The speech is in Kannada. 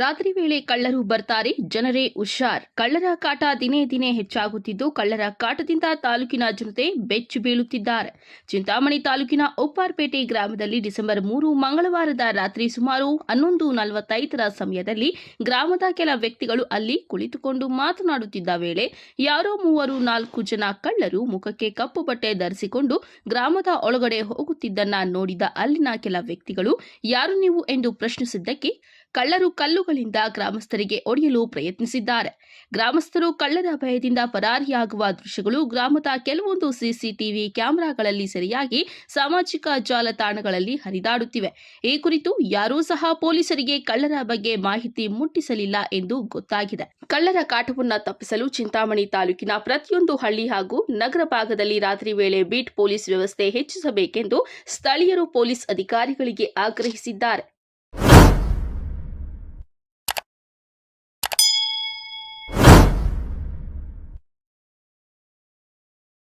ರಾತ್ರಿ ವೇಳೆ ಕಳ್ಳರು ಬರ್ತಾರೆ, ಜನರೇ ಹುಷಾರ್. ಕಳ್ಳರ ಕಾಟ ದಿನೇ ದಿನೇ ಹೆಚ್ಚಾಗುತ್ತಿದ್ದು, ಕಳ್ಳರ ಕಾಟದಿಂದ ತಾಲೂಕಿನ ಜನತೆ ಬೆಚ್ಚು ಬೀಳುತ್ತಿದ್ದಾರೆ. ಚಿಂತಾಮಣಿ ತಾಲೂಕಿನ ಉಪ್ಪಾರ್ಪೇಟೆ ಗ್ರಾಮದಲ್ಲಿ ಡಿಸೆಂಬರ್ ಮೂರು, ಮಂಗಳವಾರದ ರಾತ್ರಿ ಸುಮಾರು ಹನ್ನೊಂದು ನಲವತ್ತೈದರ ಸಮಯದಲ್ಲಿ ಗ್ರಾಮದ ಕೆಲ ವ್ಯಕ್ತಿಗಳು ಅಲ್ಲಿ ಕುಳಿತುಕೊಂಡು ಮಾತನಾಡುತ್ತಿದ್ದ ವೇಳೆ ಯಾರೋ ಮೂವರು ನಾಲ್ಕು ಜನ ಕಳ್ಳರು ಮುಖಕ್ಕೆ ಕಪ್ಪು ಬಟ್ಟೆ ಧರಿಸಿಕೊಂಡು ಗ್ರಾಮದ ಒಳಗಡೆ ಹೋಗುತ್ತಿದ್ದನ್ನ ನೋಡಿದ ಅಲ್ಲಿನ ಕೆಲ ವ್ಯಕ್ತಿಗಳು, ಯಾರು ನೀವು? ಎಂದು ಪ್ರಶ್ನಿಸಿದ್ದಕ್ಕೆ, ಕಳ್ಳರು ಕಲ್ಲುಗಳಿಂದ ಗ್ರಾಮಸ್ಥರಿಗೆ ಒಡೆಯಲು ಪ್ರಯತ್ನಿಸಿದ್ದಾರೆ. ಗ್ರಾಮಸ್ಥರು ಕಳ್ಳರ ಭಯದಿಂದ ಪರಾರಿಯಾಗುವ ದೃಶ್ಯಗಳು ಗ್ರಾಮದ ಕೆಲವೊಂದು ಸಿಸಿಟಿವಿ ಕ್ಯಾಮೆರಾಗಳಲ್ಲಿ ಸರಿಯಾಗಿ ಸಾಮಾಜಿಕ ಜಾಲತಾಣಗಳಲ್ಲಿ ಹರಿದಾಡುತ್ತಿವೆ. ಈ ಕುರಿತು ಯಾರೂ ಸಹ ಪೊಲೀಸರಿಗೆ ಕಳ್ಳರ ಬಗ್ಗೆ ಮಾಹಿತಿ ಮುಟ್ಟಿಸಲಿಲ್ಲ ಎಂದು ಗೊತ್ತಾಗಿದೆ. ಕಳ್ಳರ ಕಾಟವನ್ನು ತಪ್ಪಿಸಲು ಚಿಂತಾಮಣಿ ತಾಲೂಕಿನ ಪ್ರತಿಯೊಂದು ಹಳ್ಳಿ ಹಾಗೂ ನಗರ ಭಾಗದಲ್ಲಿ ರಾತ್ರಿ ವೇಳೆ ಬೀಟ್ ಪೊಲೀಸ್ ವ್ಯವಸ್ಥೆ ಹೆಚ್ಚಿಸಬೇಕೆಂದು ಸ್ಥಳೀಯರು ಪೊಲೀಸ್ ಅಧಿಕಾರಿಗಳಿಗೆ ಆಗ್ರಹಿಸಿದ್ದಾರೆ.